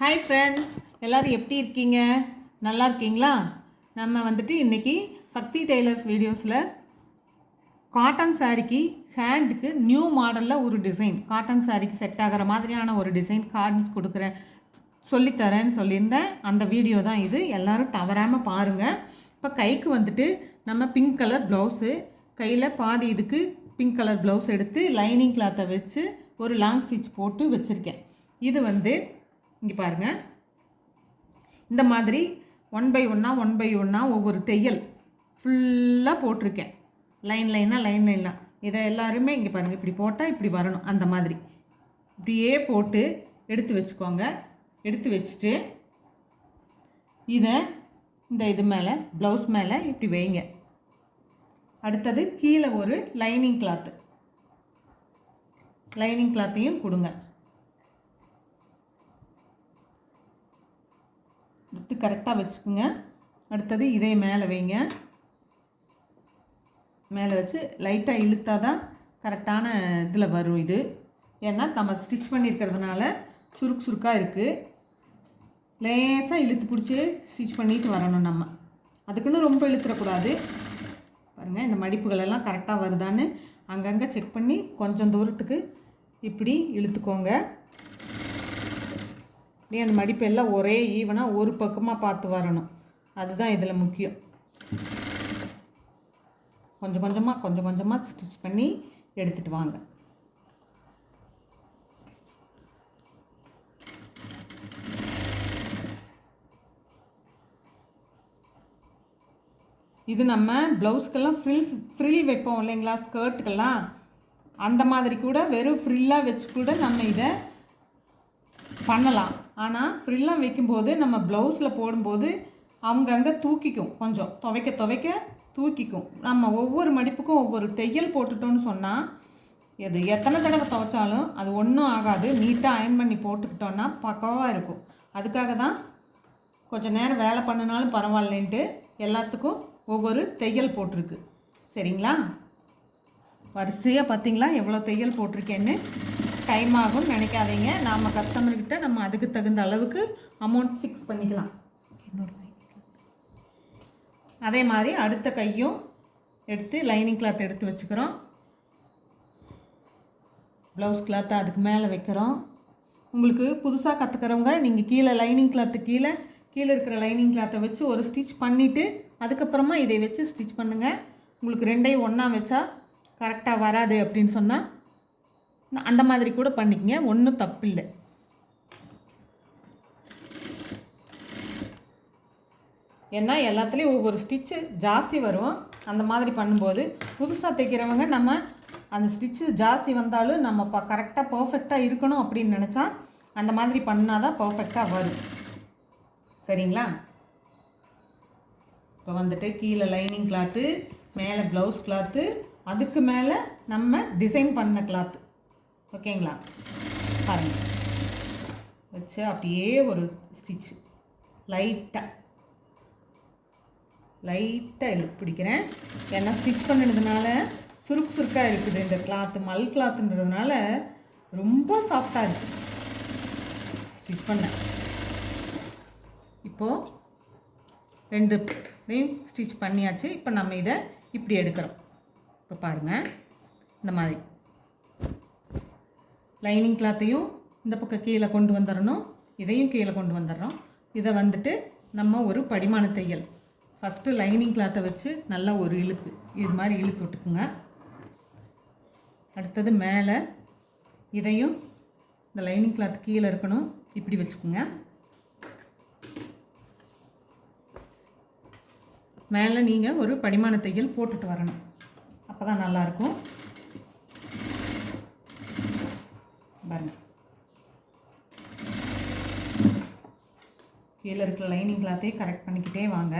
Hi friends எல்லோரும் எப்படி இருக்கீங்க? நல்லா இருக்கீங்களா? நம்ம வந்துட்டு இன்றைக்கி சக்தி டெய்லர்ஸ் வீடியோஸில் காட்டன் சாரிக்கு ஹேண்டுக்கு நியூ மாடலில் ஒரு டிசைன் காட்டன் சாரிக்கு செட் ஆகிற மாதிரியான ஒரு டிசைன் கார்ட்ஸ் கொடுக்குறேன். சொல்லித்தரேன்னு சொல்லியிருந்தேன். அந்த வீடியோ தான் இது. எல்லோரும் தவறாமல் பாருங்கள் இப்போ கைக்கு வந்துட்டு நம்ம பிங்க் கலர் ப்ளவுஸு கையில் பாதி இதுக்கு பிங்க் கலர் ப்ளவுஸ் எடுத்து லைனிங் கிளாத்தை வச்சு ஒரு லாங் ஸ்டிச் போட்டு வச்சுருக்கேன். இது வந்து இங்கே பாருங்கள் இந்த மாதிரி ஒன் பை ஒன்னாக ஒன் பை ஒன்னாக ஒவ்வொரு தையல் ஃபுல்லாக போட்டிருக்கேன். லைன் லைனாக லைன் லைனாக இதை எல்லாருமே இங்கே பாருங்கள் இப்படி போட்டால் இப்படி வரணும் அந்த மாதிரி. இப்படியே போட்டு எடுத்து வச்சுக்கோங்க. எடுத்து வச்சுட்டு இதை இந்த இது மேலே ப்ளவுஸ் மேலே இப்படி வைங்க. அடுத்தது கீழே ஒரு லைனிங் கிளாத்து லைனிங் கிளாத்தையும் கொடுங்க. எடுத்து கரெக்டாக வச்சுக்கோங்க. அடுத்தது இதே மேலே வைங்க. மேலே வச்சு லைட்டாக இழுத்தா தான் கரெக்டான இதில் வரும் இது. ஏன்னா நம்ம ஸ்டிச் பண்ணியிருக்கிறதுனால சுருக்கு சுருக்காக இருக்குது லேசாக இழுத்து பிடிச்சி ஸ்டிச் பண்ணிட்டு வரணும் நம்ம. அதுக்குன்னு ரொம்ப இழுத்துடக்கூடாது பாருங்கள் இந்த மடிப்புகளெல்லாம் கரெக்டாக வருதான்னு அங்கங்கே செக் பண்ணி கொஞ்சம் தூரத்துக்கு இப்படி இழுத்துக்கோங்க. அப்படியே அந்த மடிப்பெல்லாம் ஒரே ஈவனாக ஒரு பக்கமாக பார்த்து வரணும். அதுதான் இதில் முக்கியம். கொஞ்சம் கொஞ்சமாக கொஞ்சம் கொஞ்சமாக ஸ்டிச் பண்ணி எடுத்துகிட்டு வாங்க. இது நம்ம ப்ளவுஸ்க்கெல்லாம் ஃப்ரில்ஸ் ஃப்ரில் வைப்போம் இல்லைங்களா? ஸ்கர்ட்டுக்கெல்லாம் அந்த மாதிரி கூட வெறும் ஃப்ரில்லாக வச்சு கூட நம்ம இதை பண்ணலாம். ஆனால் ஃப்ரில்லாம் வைக்கும்போது நம்ம ப்ளவுஸில் போடும்போது அங்கங்கே தூக்கிக்கும். கொஞ்சம் துவைக்க துவைக்க தூக்கிக்கும். நம்ம ஒவ்வொரு மடிப்புக்கும் ஒவ்வொரு தையல் போட்டுட்டோன்னு சொன்னால் இது எத்தனை தடவை துவைச்சாலும் அது ஒன்றும் ஆகாது. நீட்டாக அயன் பண்ணி போட்டுக்கிட்டோன்னா பக்கவாக இருக்கும். அதுக்காக தான் கொஞ்சம் நேரம் வேலை பண்ணினாலும் பரவாயில்லைன்ட்டு எல்லாத்துக்கும் ஒவ்வொரு தையல் போட்டிருக்கு. சரிங்களா? வரிசையாக பார்த்தீங்களா? எவ்வளோ தையல் போட்டிருக்கேன்னு? டைம் ஆகும் நினைக்காதீங்க. நாம் கஸ்டமர்கிட்ட நம்ம அதுக்கு தகுந்த அளவுக்கு அமௌண்ட் ஃபிக்ஸ் பண்ணிக்கலாம். அதே மாதிரி அடுத்த கையும் எடுத்து லைனிங் கிளாத் எடுத்து வச்சுக்கிறோம். ப்ளவுஸ் கிளாத்தை அதுக்கு மேலே வைக்கிறோம். உங்களுக்கு புதுசாக கற்றுக்கிறவங்க நீங்கள் கீழே லைனிங் கிளாத்து கீழே கீழே இருக்கிற லைனிங் கிளாத்தை வச்சு ஒரு ஸ்டிச் பண்ணிவிட்டு அதுக்கப்புறமா இதை வச்சு ஸ்டிச் பண்ணுங்கள் உங்களுக்கு ரெண்டையும் ஒன்றா வச்சா கரெக்டாக வராது அப்படின்னு சொன்னால் அந்த மாதிரி கூட பண்ணிக்கங்க ஒன்றும் தப்பு இல்லை ஏன்னா எல்லாத்துலேயும் ஒவ்வொரு ஸ்டிச்சு ஜாஸ்தி வரும். அந்த மாதிரி பண்ணும்போது புதுசாக தைக்கிறவங்க நம்ம அந்த ஸ்டிச்சு ஜாஸ்தி வந்தாலும் நம்ம ப கரெக்டாக பர்ஃபெக்டாக இருக்கணும் அப்படின்னு நினச்சா அந்த மாதிரி பண்ணால் தான் பர்ஃபெக்டாக வரும். சரிங்களா? இப்போ வந்துட்டு கீழே லைனிங் கிளாத்து மேலே ப்ளவுஸ் கிளாத்து அதுக்கு மேலே நம்ம டிசைன் பண்ண கிளாத்து ஓகேங்களா? பாருங்கள் வச்சு அப்படியே ஒரு ஸ்டிச் லைட்டாக லைட்டாக இழுத்து பிடிக்கிறேன். ஏன்னா ஸ்டிச் பண்ணினதுனால சுருக்கு சுருக்காக இருக்குது. இந்த கிளாத்து மல் கிளாத்துன்றதுனால ரொம்ப சாஃப்டாக இருக்குது ஸ்டிச் பண்ணேன் இப்போது ரெண்டு இதையும் ஸ்டிச் பண்ணியாச்சு. இப்போ நம்ம இதை இப்படி எடுக்கிறோம். இப்போ பாருங்கள் இந்த மாதிரி. லைனிங் கிளாத்தையும் இந்த பக்கம் கீழே கொண்டு வந்துடணும். இதையும் கீழே கொண்டு வந்துடுறோம். இதை வந்துட்டு நம்ம ஒரு படிமான தையல். ஃபஸ்ட்டு லைனிங் கிளாத்தை வச்சு நல்லா ஒரு இழுப்பு. இது மாதிரி இழுத்து விட்டுக்குங்க. அடுத்தது மேலே இதையும் இந்த லைனிங் கிளாத் கீழே இருக்கணும். இப்படி வச்சுக்கோங்க. மேலே நீங்கள் ஒரு படிமான தையல் போட்டுட்டு வரணும். அப்போ தான் நல்லாயிருக்கும் பாருங்க. கீழே இருக்கிற லைனிங் கிளாத்தையும் கரெக்ட் பண்ணிக்கிட்டே வாங்க.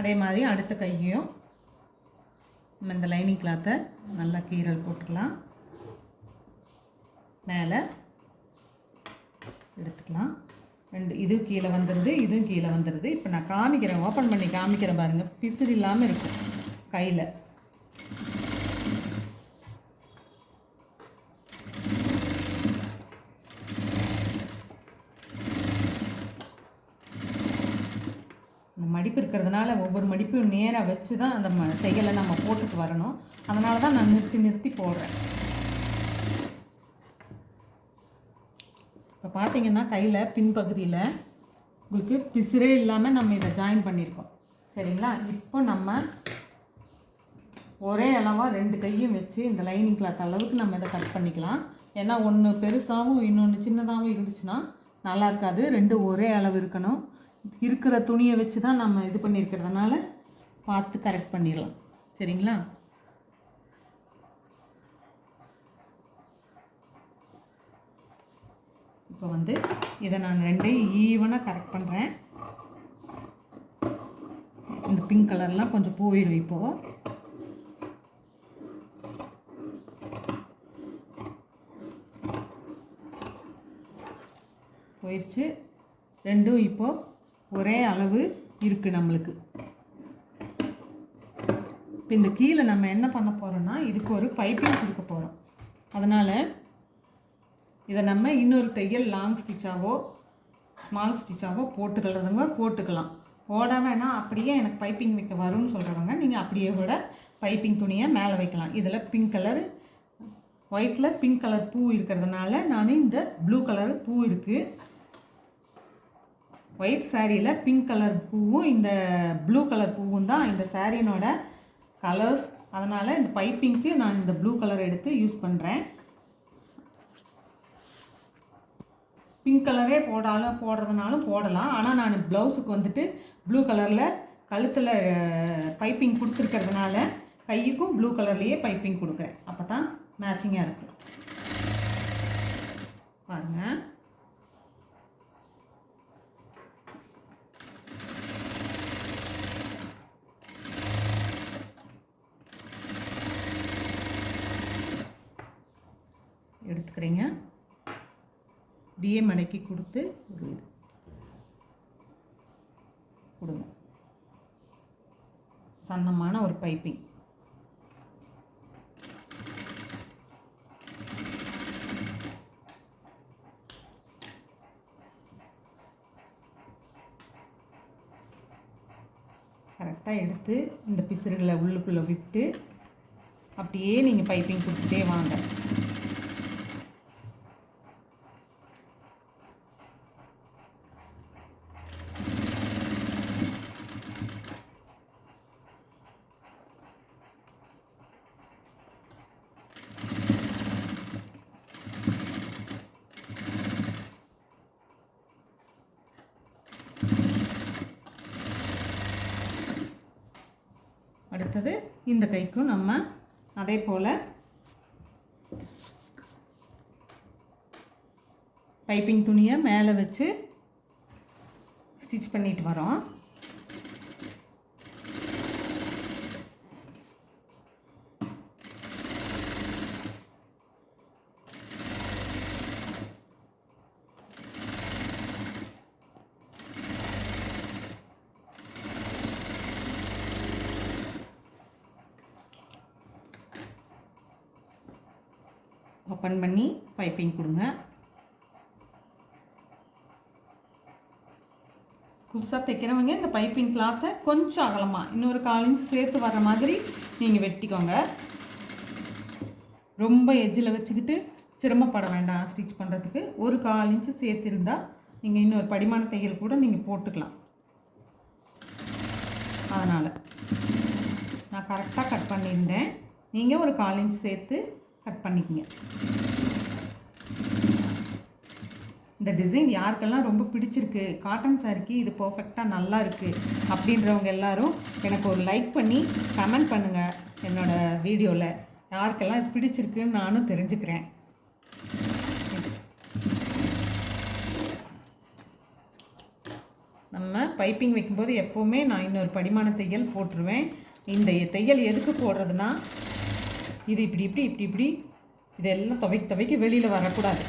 அதே மாதிரி அடுத்த கையையும் நம்ம இந்த லைனிங் கிளாத்தை நல்லா கீரல் போட்டுக்கலாம். மேலே எடுத்துக்கலாம். ரெண்டு இதுவும் கீழே வந்துடுது இதுவும் கீழே வந்துடுது இப்போ நான் காமிக்கிறேன் ஓப்பன் பண்ணி காமிக்கிறேன் பாருங்கள் பிசுறு இல்லாமல் இருக்கும் கையில் இந்த மடிப்பு இருக்கிறதுனால ஒவ்வொரு மடிப்பையும் நேராக வச்சு தான் அந்த ம தையலை நம்ம போட்டுட்டு வரணும். அதனால தான் நான் நிறுத்தி நிறுத்தி போடுறேன். இப்போ பார்த்தீங்கன்னா கையில் பின்பகுதியில் உங்களுக்கு பிசிறே இல்லாமல் நம்ம இதை ஜாயின் பண்ணியிருக்கோம். சரிங்களா? இப்போ நம்ம ஒரே அளவாக ரெண்டு கையும் வச்சு இந்த லைனிங் கிளாத் அளவுக்கு நம்ம இதை கட் பண்ணிக்கலாம். ஏன்னா ஒன்று பெருசாகவும் இன்னொன்று சின்னதாகவும் இருந்துச்சுன்னா நல்லா இருக்காது. ரெண்டு ஒரே அளவு இருக்கணும். இருக்கிற துணியை வச்சு தான் நம்ம இது பண்ணியிருக்கிறதுனால பார்த்து கரெக்ட் பண்ணிடலாம். சரிங்களா? இப்போ வந்து இதை நான் ரெண்டையும் ஈவனாக கரெக்ட் பண்ணுறேன் இந்த பிங்க் கலர்லாம் கொஞ்சம் போயிடும் இப்போது போயிடுச்சு ரெண்டும் இப்போது ஒரே அளவு இருக்குது நம்மளுக்கு. இப்போ இந்த கீழே நம்ம என்ன பண்ண போகிறோம்னா இதுக்கு ஒரு பைப்பிங் கொடுக்க போகிறோம் அதனால் இதை நம்ம இன்னொரு தையல் லாங் ஸ்டிச்சாவோ ஸ்மால் ஸ்டிச்சாவோ போட்டுக்கிறதுங்க போட்டுக்கலாம். போட அப்படியே எனக்கு பைப்பிங் வைக்க வரும்னு சொல்கிறவங்க நீங்கள் அப்படியே கூட பைப்பிங் துணியை மேலே வைக்கலாம். இதில் பிங்க் கலர் ஒயிட்டில் பிங்க் கலர் பூ இருக்கிறதுனால நான் இந்த ப்ளூ கலர் பூ இருக்குது ஒயிட் சாரியில் பிங்க் கலர் பூவும் இந்த ப்ளூ கலர் பூவும் தான் இந்த சாரியினோட கலர்ஸ் அதனால் இந்த பைப்பிங்க்கு நான் இந்த ப்ளூ கலர் எடுத்து யூஸ் பண்ணுறேன் பிங்க் கலரே போடாலும் போடுறதுனாலும் போடலாம். ஆனால் நான் ப்ளவுஸுக்கு வந்துட்டு ப்ளூ கலரில் கழுத்தில் பைப்பிங் கொடுத்துருக்கிறதுனால கையுக்கும் ப்ளூ கலர்லேயே பைப்பிங் கொடுக்குறேன். அப்போ தான் மேட்சிங்காக இருக்கும். பாருங்கள் எடுத்துக்கிறீங்க இப்படியே மடக்கி கொடுத்து ஒரு இது. கொடுங்க. சன்னமான ஒரு பைப்பிங் கரெக்டாக எடுத்து இந்த பிசுறுகளை உள்ளுக்குள்ளே விட்டு அப்படியே நீங்கள் பைப்பிங் கொடுத்துட்டே வாங்க. அடுத்தது இந்த கைக்கும் நம்ம அதே போல் பைப்பிங் துணியை மேலே வச்சு ஸ்டிச் பண்ணிட்டு வரோம். ஓப்பன் பண்ணி பைப்பிங் கொடுங்க. புதுசாக தைக்கிறவங்க இந்த பைப்பிங் கிளாத்தை கொஞ்சம் அகலமாக இன்னொரு கால் இன்ச் சேர்த்து வர்ற மாதிரி நீங்கள் வெட்டிக்கோங்க. ரொம்ப எஜ்ஜில் வச்சுக்கிட்டு சிரமப்பட வேண்டாம் ஸ்டிச் பண்ணுறதுக்கு ஒரு கால் இன்ச்சு சேர்த்திருந்தால் நீங்கள் இன்னொரு படிமான தையல் கூட நீங்கள் போட்டுக்கலாம். அதனால் நான் கரெக்டாக கட் பண்ணியிருந்தேன். நீங்கள் ஒரு கால் இன்ச் சேர்த்து கட் பண்ணிக்கங்க. இந்த டிசைன் யாருக்கெல்லாம் ரொம்ப பிடிச்சிருக்கு காட்டன் சாரிக்கு இது பர்ஃபெக்டாக நல்லா இருக்குது அப்படின்றவங்க எல்லாரும் எனக்கு ஒரு லைக் பண்ணி கமெண்ட் பண்ணுங்கள் என்னோடய வீடியோவில் யாருக்கெல்லாம் இது பிடிச்சிருக்குன்னு நானும் தெரிஞ்சுக்கிறேன். நம்ம பைப்பிங் வைக்கும்போது எப்போவுமே நான் இன்னொரு படிமான தையல் போட்டுருவேன். இந்த தையல் எதுக்கு போடுறதுன்னா இது இப்படி இப்படி இப்படி இப்படி. இதெல்லாம் துவைக்க துவைக்க வெளியில் வரக்கூடாது.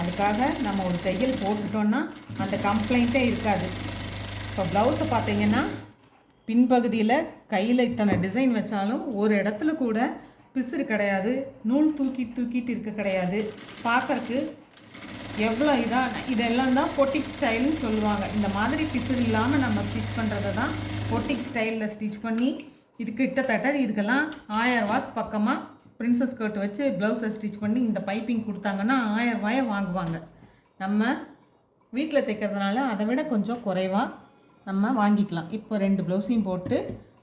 அதுக்காக நம்ம ஒரு தையல் போட்டுட்டோன்னா அந்த கம்ப்ளைண்ட்டே இருக்காது. இப்போ ப்ளவுஸை பார்த்தீங்கன்னா பின்பகுதியில் கையில் இத்தனை டிசைன் வச்சாலும் ஒரு இடத்துல கூட பிசுறு கிடையாது நூல் தூக்கி தூக்கிட்டு இருக்க கிடையாது. பார்க்குறக்கு எவ்வளோ இதாக இதெல்லாம் தான் பொட்டிக் ஸ்டைல்னு சொல்லுவாங்க. இந்த மாதிரி பிசுறு இல்லாமல் நம்ம ஸ்டிச் பண்ணுறத தான் பொட்டிக் ஸ்டைலில் ஸ்டிச் பண்ணி இது கிட்டத்தட்ட இதுக்கெல்லாம் ஆயிரம் ரூபாய்க்கு பக்கமாக பிரின்சஸ் கட் வச்சு ப்ளவுஸை ஸ்டிச் பண்ணி இந்த பைப்பிங் கொடுத்தாங்கன்னா ஆயிரம் ரூபாயை வாங்குவாங்க. நம்ம வீட்டில் தைக்கிறதுனால அதை விட கொஞ்சம் குறைவாக நம்ம வாங்கிக்கலாம். இப்போ ரெண்டு ப்ளவுஸையும் போட்டு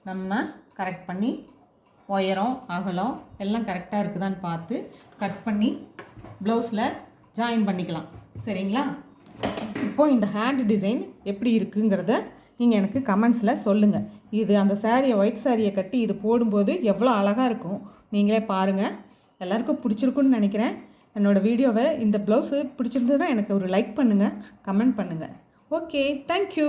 நம்ம கரெக்ட் பண்ணி உயரம் அகலம் எல்லாம் கரெக்டாக இருக்குதான்னு பார்த்து கட் பண்ணி ப்ளவுஸில் ஜாயின் பண்ணிக்கலாம். சரிங்களா? இப்போ இந்த ஹேண்ட் டிசைன் எப்படி இருக்குங்கிறத நீங்கள் எனக்கு கமெண்ட்ஸில் சொல்லுங்கள் இது அந்த சாரியை ஒயிட் சாரியை கட்டி இது போடும்போது எவ்வளோ அழகாக இருக்கும்? நீங்களே பாருங்கள் எல்லாருக்கும் பிடிச்சிருக்குன்னு நினைக்கிறேன். என்னோடய வீடியோவை இந்த ப்ளவுஸு பிடிச்சிருந்ததுன்னா எனக்கு ஒரு லைக் பண்ணுங்கள் கமெண்ட் பண்ணுங்கள் ஓகே தேங்க்யூ